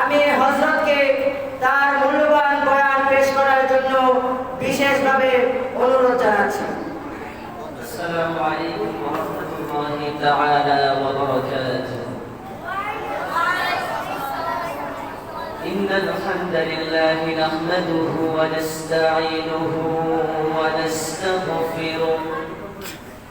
আমি হজরতকে তার মূল্যবান বয়ান পেশ করার জন্য বিশেষভাবে অনুরোধ জানাচ্ছি السلام عليكم ورحمة الله تعالى وبركاته إن الحمد لله نحمده ونستعينه ونستغفره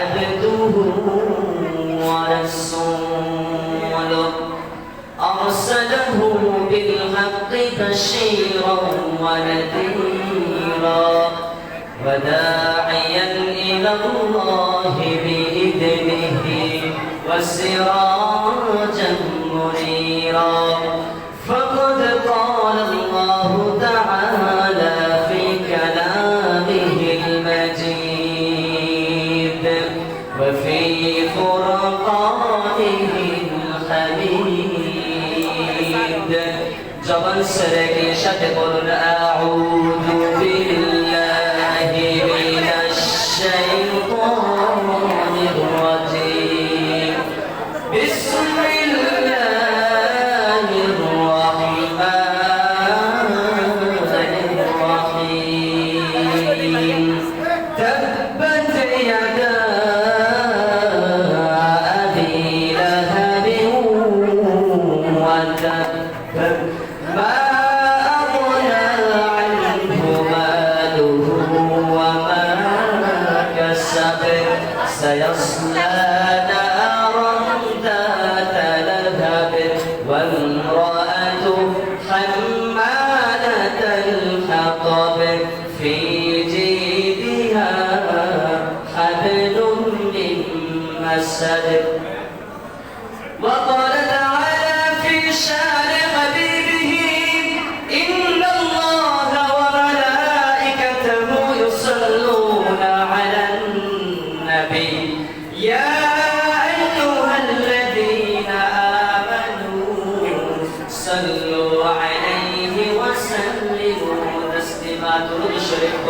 عبده ورسوله أرسله بالحق بشيرا ونذيرا. وداعيا إلى الله بإذنه وسراجا منيرا. فقد قال الله تعالى সেরে গিয়ে সাথে বলুন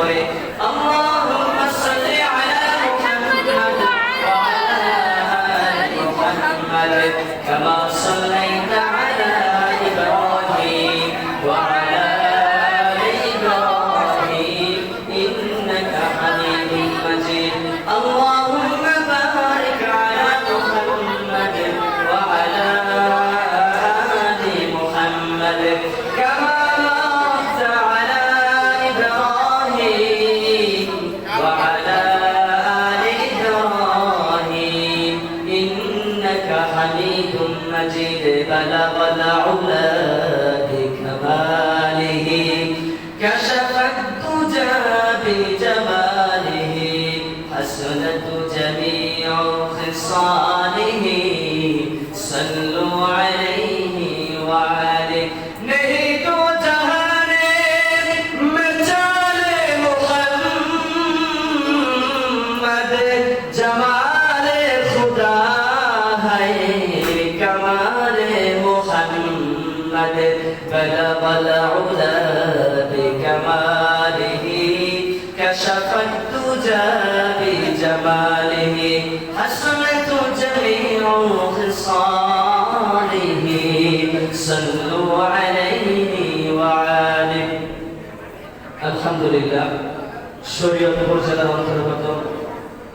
こい الحسين بلغ العلا بكمال আলহামদুলিল্লাহ শরীয়তপুর জেলার অন্তর্গত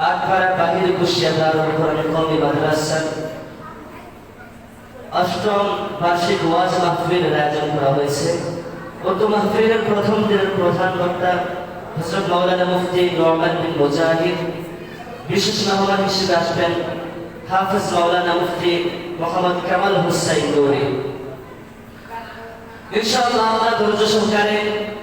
আটপাড়া বাহির কুশিয়া দারুল কোরআন কমি মাদ্রাসা। অষ্টম বার্ষিক ওয়াজ মাহফিলের আয়োজন করা হয়েছে। উক্ত মাহফিলের প্রথম দিনের প্রধান বক্তা হজরত মাওলানা মুফতি নরমান বিন মুজাহিদ। বিশেষ মেহমান হিসেবে আসবেন হাফিজ মাওলানা মুফতি মোহাম্মদ কামাল হুসাইন গৌরী। ইনশাআল্লাহ আমরা ধৈর্য সহকারে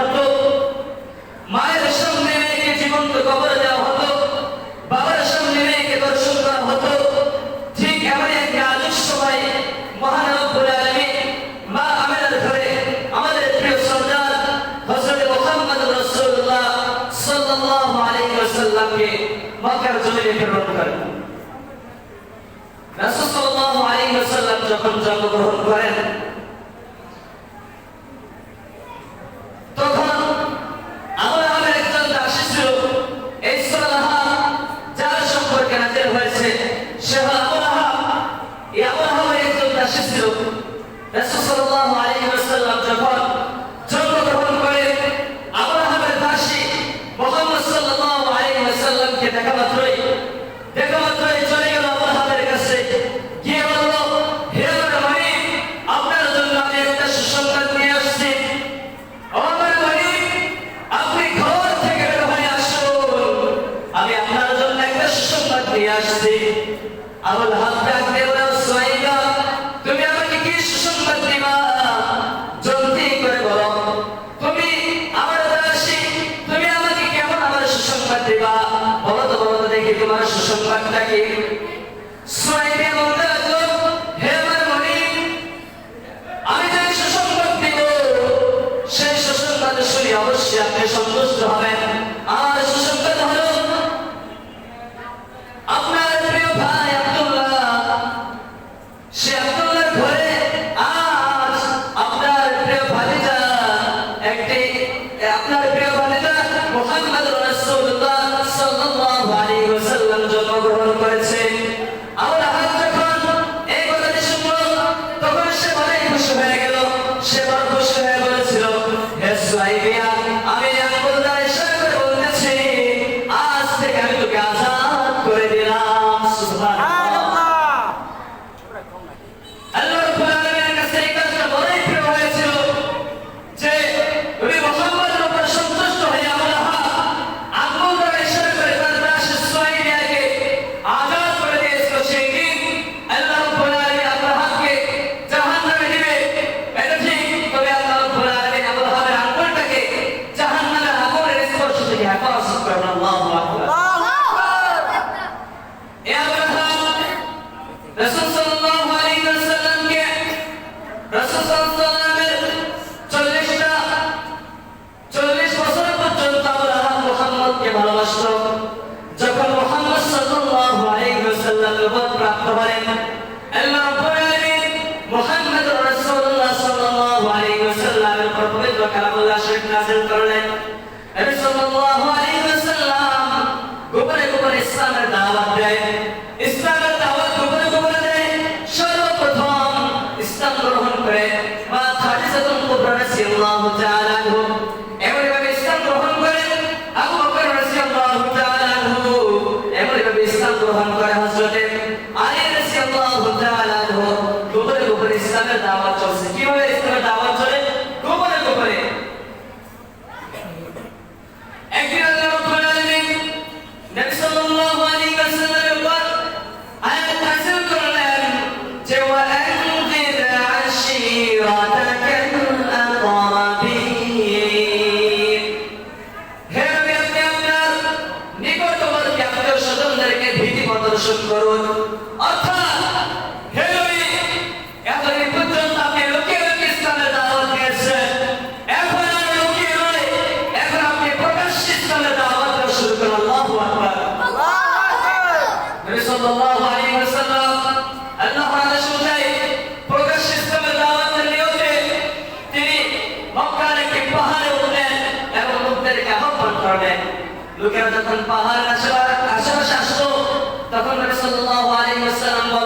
হতো, মায়ের সামনে মেয়েকে জীবন্ত কবরে দেওয়া হতো, বাবার সামনে মেয়েকে দর্শন করা হতো। ঠিক এমন একটি আদর্শ ভাই আমাদের প্রিয় সন্তান হজরত মোহাম্মদ রসুল্লাহ সাল্লাহ আলী ওসাল্লামকে মক্কার জমিনে প্রেরণ করেন। রাসুল যখন জন্মগ্রহণ করেন Resul sallallahu aleyhi ve sellem cemaat আপনার প্রিয় বান্ধব মোহাম্মদ রসুল্লাহ রাসূল সাল্লাল্লাহু আলাইহি ওয়াসাল্লামকে রাসূল সাল্লাল্লাহু ভালোবাসত। যখন মোহাম্মদ সাল্লাল্লাহু আলাইহি ওয়াসাল্লাম প্রাপ্ত হলেন الله تعالى পাহাড় আশেপাশে আসলো তখন রসল্লাহ আলী আসসালাম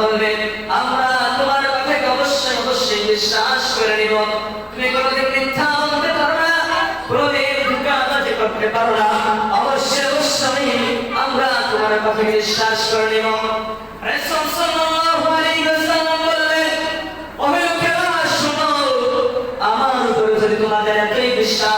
বলবে, আমরা তোমার কথাকে অবশ্যই অবশ্যই বিশ্বাস করে নিব। তুমি কোনোদিন মিথ্যা বলতে পারো না, কোনোদিন ধোকাবাজি করতে পারো না। অবশ্যই অবশ্যই আমরা তোমার কথাকে বিশ্বাস করে নিব। বিশ্বাস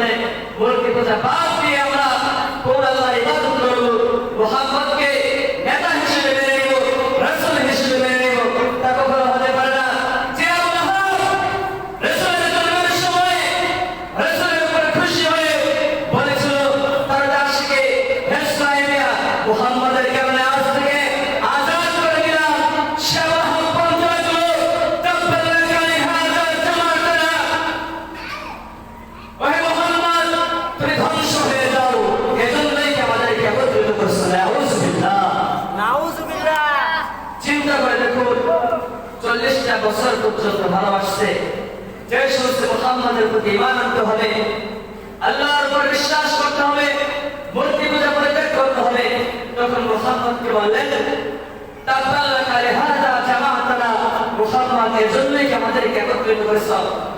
বলে মুরগি পূজা পাপ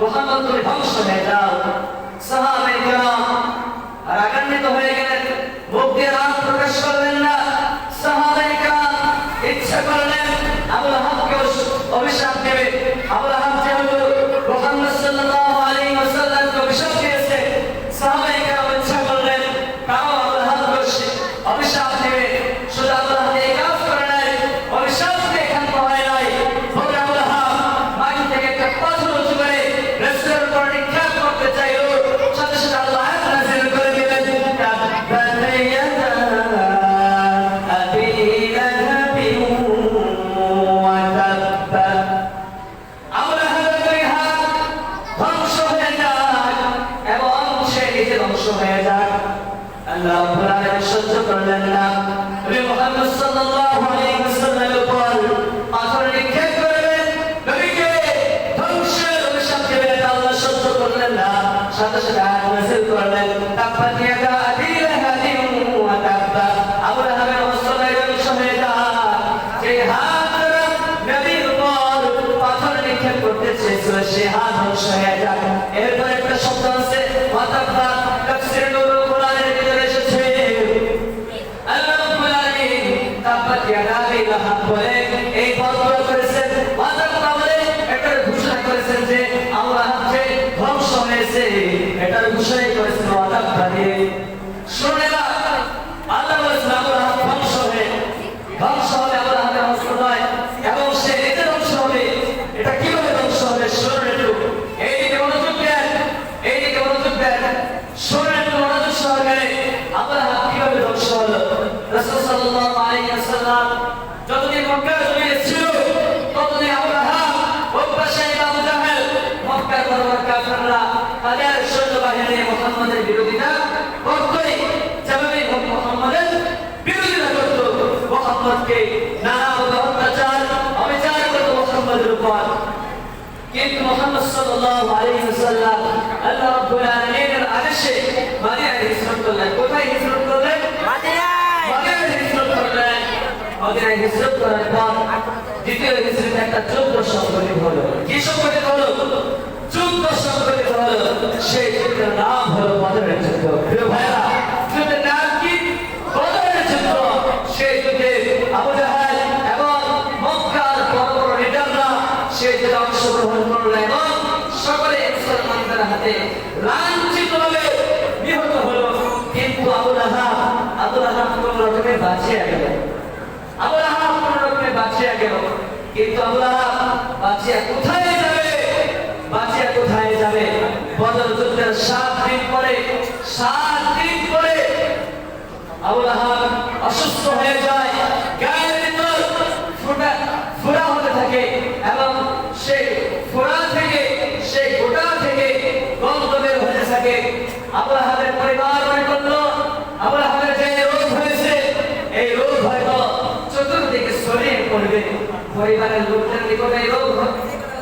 দোকানদার তুমি ধ্বংস হয়ে যাও সাহাবাই রাগান্বিত হয়ে গেলেন। মুখ দিয়ে রাগ প্রকাশ করলেন না। সাহাবাই ইচ্ছা করলেন আবুল হাবকে অভিশাপ দেবে। करिए এটা কীভাবে ধ্বংস হবে? শরীর এইদিকে মনোযোগ দেন, এইদিকে মনোযোগ দেন। শরীর একটু মনোযোগ সহকারে। আমার হাত কীভাবে যতদিন মক্কা জমিনে ছিল, ততদিন আমরা হাত ওব্বা সাহেব আবু জাহেল মক্কার পরবর্তী কাফেররা, তাদের সৈন্য বাহিনী বক্তরে যেভাবে হোক মোহাম্মদের বিরোধিতা করত মোহাম্মদকে নানা অত্যাচার অবিচার করত মোহাম্মদের উপর। কিন্তু মোহাম্মদ সাল্লাল্লাহু আলাইহি ওয়াসাল্লাম আল্লাহ রাব্বুল আলামিনের আদেশে মদিনায় হিজরত করলেন। কোথায় হিজরত করলেন? মদিনায় মদিনায় হিজরত করলেন। মদিনায় হিজরত করার পর দ্বিতীয় হিজরত একটা যোগ্য সম্পর্কিত হলো। কি সম্পর্কিত হলো? নাম হলো বদরের যুদ্ধ প্রিয় ভাইরা যুদ্ধের আবু জাহাল এবং মক্কার বড় বড় লিডাররা সেই যুদ্ধে অংশগ্রহণ করল এবং সকলে মুসলমানদের হাতে লাঞ্ছিত ভাবে কিন্তু আবু বাঁচিয়া কোথায় যাবে? বাঁচিয়া কোথায় যাবে? বদর যুদ্ধের সাত দিন পরে, সাত দিন পরে আবু লাহাব অসুস্থ হয়ে যায়, গায়ের ভিতর ফোঁটা ফোড়া হতে থাকে এবং সেই ফোড়া থেকে সেই গোটা থেকে গন্ধ বের হতে থাকে। আবু লাহাবের পরিবার মনে করল আবু লাহাবের যে রোগ হয়েছে, এই রোগ হয়তো চতুর্দিকে ছড়িয়ে পড়বে। পরিবারের লোকদের নিকট এই রোগ।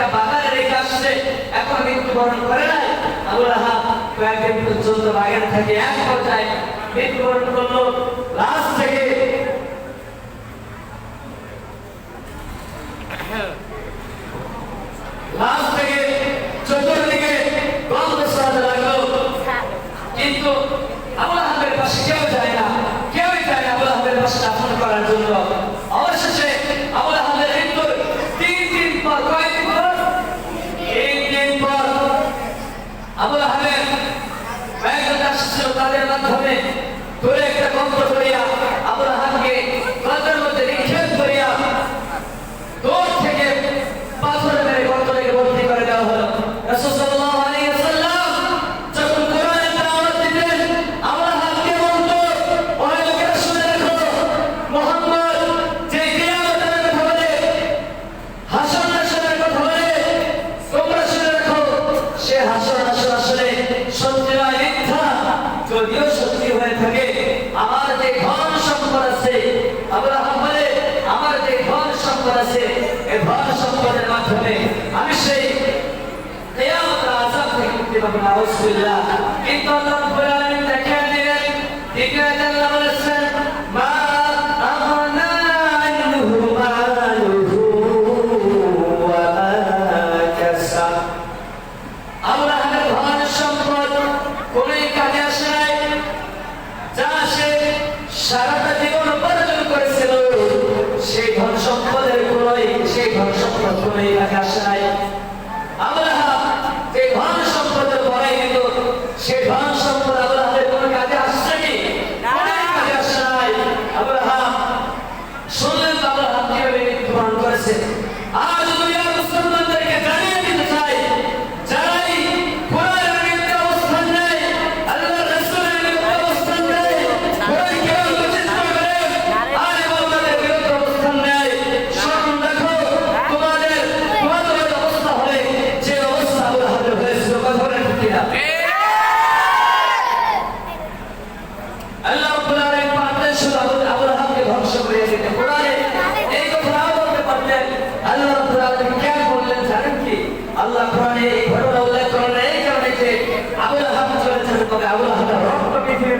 একটা বাগানে রেখে আসছে। এখন মৃত্যুবরণ করে নাই। আবু আহাব কয়েকদিন পর্যন্ত বাগানে থাকে। এক পর্যায়ে মৃত্যুবরণ করল। লাশ থেকে কিন্তু আবু আহাবের পাশে কেউ যায় না। কেউই যায় না আবু আহাবের পাশে দাফন করার জন্য অবশেষে আবু আহাবের মৃত্যুর তিন দিন পর কয়েকদিন পর তিন দিন পর আবু আহাবের কয়েকজন আসছিল তাদের মাধ্যমে দূরে একটা গন্ধ করিয়া কাজে আসে নাই আল্লাহ যে ধন সম্পদের বড়াই দিত সেই ধন সম্পদ আল্লাহের কোন কাজে আসছে কি কোনই কাজে আসে নাই আল্লাহ শুনলেন তো আল্লাহ কীভাবে মৃত্যুবরণ করেছে আজ দুনিয়ার মুসলমানদেরকে জানিয়ে দিতে চাই যারাই কোরআনের বিরুদ্ধে অবস্থান নেয় আল্লাহর রাসূলের বিরুদ্ধে অবস্থান নেয় কোরআনকে অবচিত করে আর ইমামদের বিরুদ্ধে অবস্থান নেয় স্মরণ রাখো তোমাদের তোমাদের ওই অবস্থা হবে যে অবস্থা আবু লাহাবের হয়েছিল কথা বলেন ঠিক কিনা? আল্লাহ রাব্বুল আলামিন পারতেন শুধু আবু আবু লাহাবকে ধ্বংস করে দিতে কোরআনে এই কথা নাও বলতে পারতেন আল্লাহ রাব্বুল আলামিন কেন বললেন জানেন কি আল্লাহ কোরআনে এই ঘটনা উল্লেখ করেন এই কারণে যে আবু লাহাব চলে যাবে তবে আবু লাহাবের রক্ত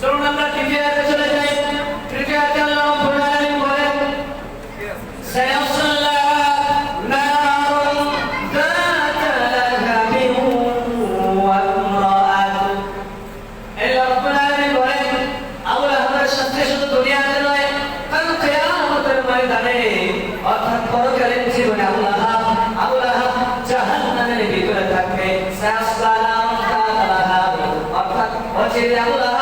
চলুন আমরা তৃতীয়াতে চলে যাই। তৃতীয়াতে আল্লাহ রাব্বুল আলামিন বলেন সায়াসাল্লা নারুন যাতা লাহাবিন ওয়া ইমরাআত এই রাব্বুল আলামিন বলেন, আবু লাহাবের সাথে শুধু দুনিয়াতে নয়, কাল কিয়ামতের ময়দানে, অর্থাৎ পরকালীন জীবনে আবু লাহাব আবু লাহাব জাহান্নামের ভিতরে থাকবে। সায়াসাল্লা নারুন যাতা লাহাবিন অর্থাৎ অচিরে আবু লাহাব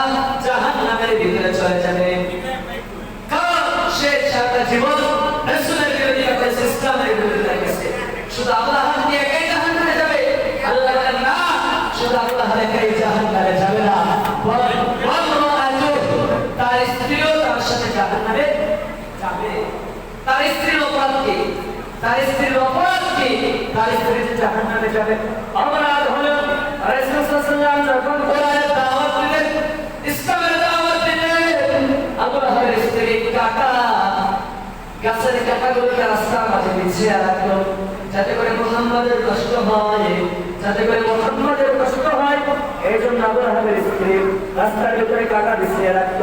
তার স্ত্রীও তার সাথে যাবে তার স্ত্রীর অপরাধ কি তার স্ত্রীর অপরাধ কি যাবে অপরাধ হলো রাসূল সাল্লাল্লাহু আলাইহি যখন স্ত্রী কাটা গাছের কাটাগুলোকে রাস্তার মাঝে বিছিয়ে রাখল। যাতে করে মোহাম্মদের কষ্ট হয়, যাতে করে মোহাম্মদের কষ্ট হয় এই জন্য আবরাহের স্ত্রী রাস্তার ভিতরে কাটা বিছিয়ে রাখল।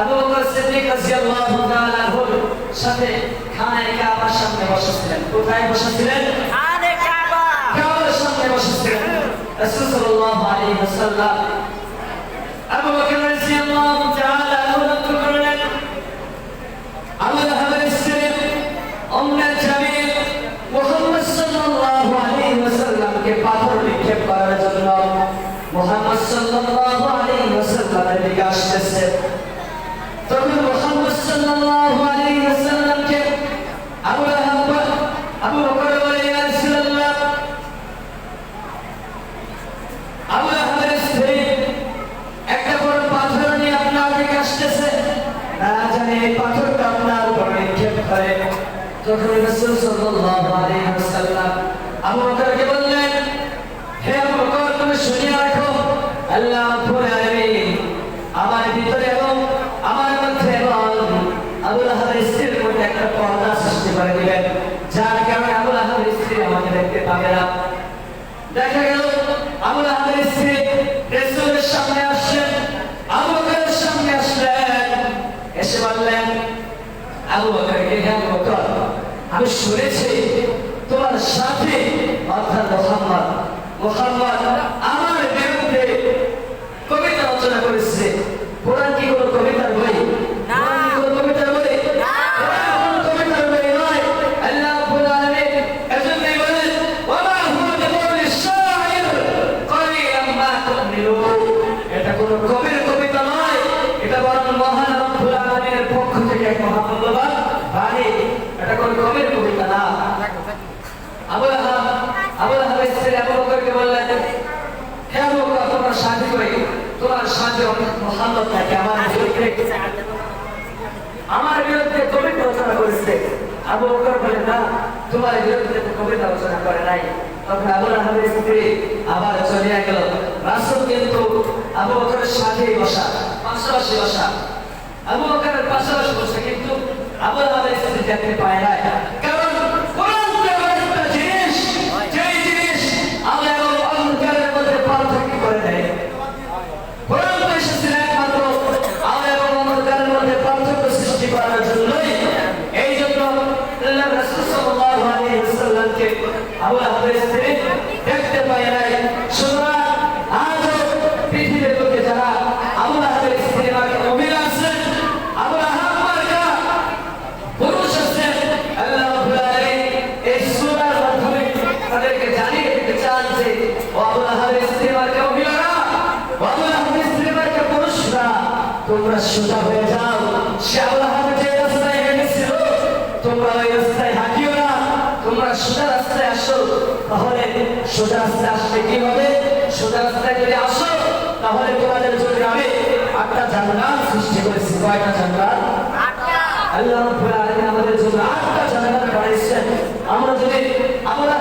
আবু বকর সিদ্দিক রাদিয়াল্লাহু তাআলা সাথে খানায় কাবার সামনে বসেছিলেন। কোথায় বসেছিলেন? কাবার সামনে বসেছিলেন। রাসূল সাল্লাল্লাহু আলাইহি ওয়াসাল্লাম আবু বকর রাদিয়াল্লাহু তাআলা লক্ষ্য করলেন। আবু লাহাবের স্ত্রী উম্মে জামিল মুহাম্মদ সাল্লাল্লাহু আলাইহি ওয়াসাল্লামকে পাথর নিক্ষেপ করার জন্য মুহাম্মদ সাল্লাল্লাহু আলাইহি ওয়াসাল্লামের দিকে আসতেছে। না জানি পাথরটা আপনার উপর নিক্ষেপ তখন রাসূল সাল্লাল্লাহু আলাইহি ওয়াসাল্লাম আবু তুমি শুনিয়ে রাখো, আল্লাহ রাব্বুল আলামিন আমার ভিতরে এবং আমার মধ্যে এবং আবু লাহাবের স্ত্রীর মধ্যে একটা করে দিবেন। যার কারণে আবু লাহাবের স্ত্রী আমাকে দেখতে পাবে না। দেখা গেল আবু লাহাবের স্ত্রী রাসূলের সামনে আসলেন। আবু বকরের সামনে আসলেন। এসে বললেন, আবু বকরকে হে আবু বকর আমি শুনেছি তোমার সাথে অর্থাৎ মোহাম্মদ মোহাম্মদ আমার বিরুদ্ধে কবিতা রচনা করেছে কোরআন কি কোনো কবিতার বই না। কোরআন কি কোনো কবিতার বই না। কোরআন কোনো কবিতার বই নয় আল্লাহ রাব্বুল আলামিন এজন্যই বলেন ওয়ামা হুয়া বিকৌলি শাইর কলিলাম মা তুমিনুন এটা কোনো কবির কবিতা নয় এটা বরং মহান রব্বুল আলামিনের পক্ষ থেকে এক মহামূল্যবান বাণী এটা কোনো কবির কবিতা না আবু লাহাব আবু লাহাবের স্ত্রী আবু বকরকে বললেন হে আবু বকর তোমার সাথী কই আমার বিরুদ্ধে আমার বিরুদ্ধে করেছে। আবু বকর বলে, না, তোমার বিরুদ্ধে কবিতা রচনা করে নাই। তখন আবু লাহাবের স্ত্রী আবার চলিয়া গেল। রাসূল কিন্তু আবু বকরের সাথেই বসা, পাশাপাশি বসা। আবু বকরের পাশাপাশি বসা কিন্তু আবু লাহাবের স্ত্রী দেখতে পায় না আমরা সোজা রাস্তায় আসো তাহলে সোজা রাস্তায় আসলে কি হবে? সোজা রাস্তায় যদি আসো তাহলে তোমাদের জন্য আমি আটটা ঝামেলা সৃষ্টি করেছি। কয়টা ঝামেলা আল্লাহ আমাদের জন্য আটটা ঝামেলা বানিয়েছেন। আমরা যদি আমরা